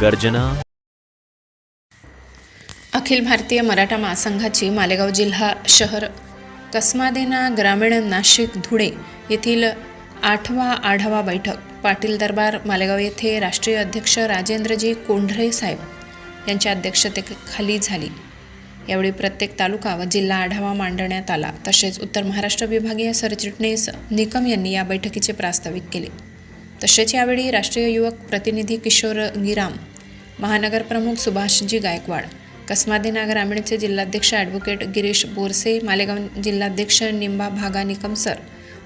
गर्जना. अखिल भारतीय मराठा महासंघाची मालेगाव जिल्हा शहर कसमादेना ग्रामीण नाशिक धुळे येथील आठवा आढावा बैठक. पाटील दरबार मालेगाव येथे राष्ट्रीय अध्यक्ष राजेंद्रजी कोंढरे साहेब यांच्या अध्यक्षतेखाली झाली. यावेळी प्रत्येक तालुका व जिल्हा आढावा मांडण्यात आला. तसेच उत्तर महाराष्ट्र विभागीय सरचिटणीस निकम यांनी या बैठकीचे प्रास्ताविक केले. तसेच यावेळी राष्ट्रीय युवक प्रतिनिधी किशोर गिराम महानगरप्रमुख सुभाषजी गायकवाड कसमादेना ग्रामीणचे जिल्हाध्यक्ष ॲडव्होकेट गिरीश बोरसे मालेगाव जिल्हाध्यक्ष निंबा भागा निकम सर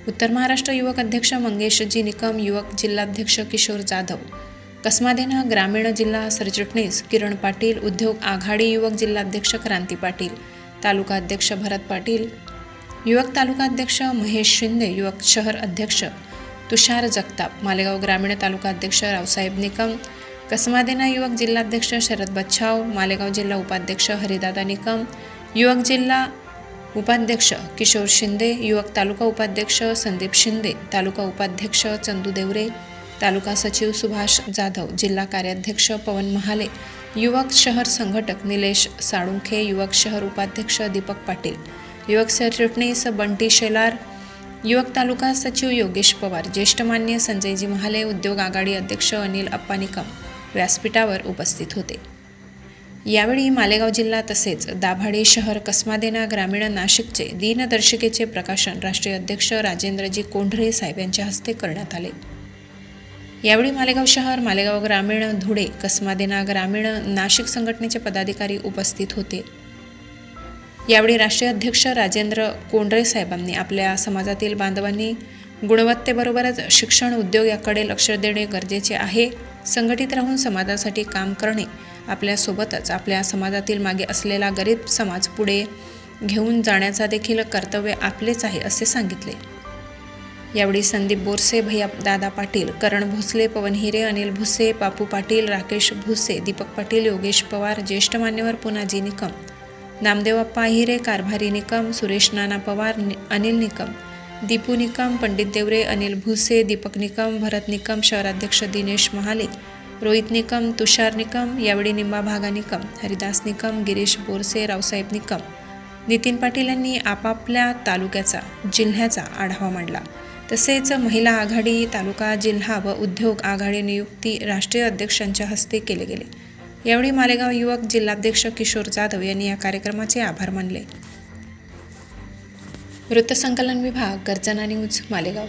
उत्तर महाराष्ट्र युवक अध्यक्ष मंगेशजी निकम युवक जिल्हाध्यक्ष किशोर जाधव कसमादेना ग्रामीण जिल्हा सरचिटणीस किरण पाटील उद्योग आघाडी युवक जिल्हाध्यक्ष क्रांती पाटील तालुका अध्यक्ष भरत पाटील युवक तालुका अध्यक्ष महेश शिंदे युवक शहर अध्यक्ष तुषार जगताप मालेगाव ग्रामीण तालुका अध्यक्ष रावसाहेब निकम कसमादेना युवक जिल्हाध्यक्ष शरद बच्छाव मालेगाव जिल्हा उपाध्यक्ष हरिदादा निकम युवक जिल्हा उपाध्यक्ष किशोर शिंदे युवक तालुका उपाध्यक्ष संदीप शिंदे तालुका उपाध्यक्ष चंदू देवरे तालुका सचिव सुभाष जाधव जिल्हा कार्याध्यक्ष पवन महाले युवक शहर संघटक निलेश साळुंखे युवक शहर उपाध्यक्ष दीपक पाटील युवक सरचिटणीस बंटी शेलार युवक तालुका सचिव योगेश पवार ज्येष्ठ मान्य संजयजी महाले उद्योग आघाडी अध्यक्ष अनिल अप्पा निकम व्यासपीठावर उपस्थित होते. यावेळी मालेगाव जिल्हा तसेच दाभाडे शहर कसमादेना ग्रामीण नाशिकचे दिनदर्शिकेचे प्रकाशन राष्ट्रीय अध्यक्ष राजेंद्रजी कोंढरे साहेब यांच्या हस्ते करण्यात आले. यावेळी मालेगाव शहर मालेगाव ग्रामीण धुळे कसमादेना ग्रामीण नाशिक संघटनेचे पदाधिकारी उपस्थित होते. यावेळी राष्ट्रीय अध्यक्ष राजेंद्र कोंढरे साहेबांनी आपल्या समाजातील बांधवांनी गुणवत्तेबरोबरच शिक्षण उद्योग याकडे लक्ष देणे गरजेचे आहे. संघटित राहून समाजासाठी काम करणे आपल्यासोबतच आपल्या समाजातील मागे असलेला गरीब समाज पुढे घेऊन जाण्याचा देखील कर्तव्य आपलेच आहे असे सांगितले. यावेळी संदीप बोरसे भैया दादा पाटील करण भोसले पवन हिरे अनिल भुसे पापू पाटील राकेश भुसे दीपक पाटील योगेश पवार ज्येष्ठ मान्यवर पुनाजी निकम नामदेव अप्पा हिरे कारभारी निकम सुरेश नाना पवार नि- अनिल निकम दीपू निकम पंडित देवरे अनिल भुसे दीपक निकम भरत निकम शहराध्यक्ष दिनेश महाले रोहित निकम तुषार निकम यावेळी निंबा भागा निकम हरिदास निकम गिरीश बोरसे रावसाहेब निकम. नितीन पाटील यांनी आपापल्या तालुक्याचा जिल्ह्याचा आढावा मांडला. तसेच महिला आघाडी तालुका जिल्हा व उद्योग आघाडी नियुक्ती राष्ट्रीय अध्यक्षांच्या हस्ते केले गेले. यावेळी मालेगाव युवक जिल्हाध्यक्ष किशोर जाधव यांनी या कार्यक्रमाचे आभार मानले. वृत्तसंकलन विभाग गर्जना न्यूज मालेगाव.